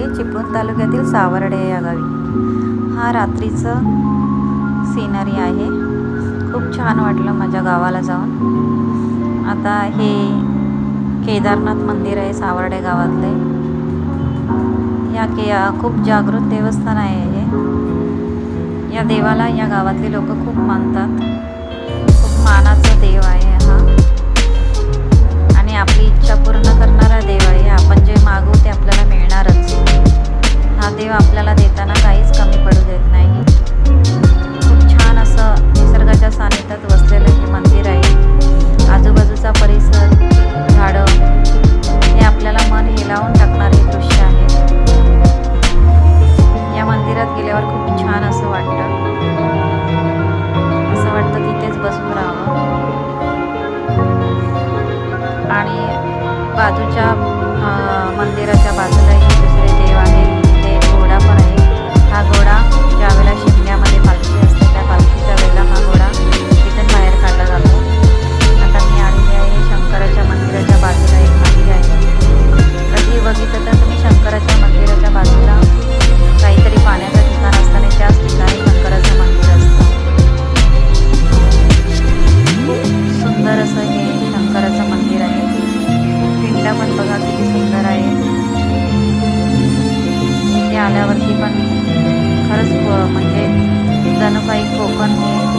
आहे चिपळूण तालुक्यातील सावर्डे या गावी. हा रात्रीचं सीनरी आहे. खूप छान वाटलं माझ्या गावाला जाऊन. आता हे केदारनाथ मंदिर आहे सावर्डे गावातले. या के खूप जागृत देवस्थान आहे हे. या देवाला या गावातले लोक खूप मानतात. खूप मानाचा देव आहे देव आपल्याला देताना काहीच कमी पडू देत नाही. खूप छान असं निसर्गाच्या सानिध्यात वसलेलं हे मंदिर आहे. आजूबाजूचा परिसर झाडं हे आपल्याला मन हेलावून टाकणारे दृश्य आहे. या मंदिरात गेल्यावर खूप छान असं वाटतं. असं वाटतं तिथेच बसून राहावं. आणि बाजूच्या मंदिराच्या बाजूलाही सुंदर असं हे शंकराचं मंदिर आहे. पिंडा पण बघा किती सुंदर आहे. इथे आल्यावरती पण खरंच म्हणजे जणू काही कोकण हे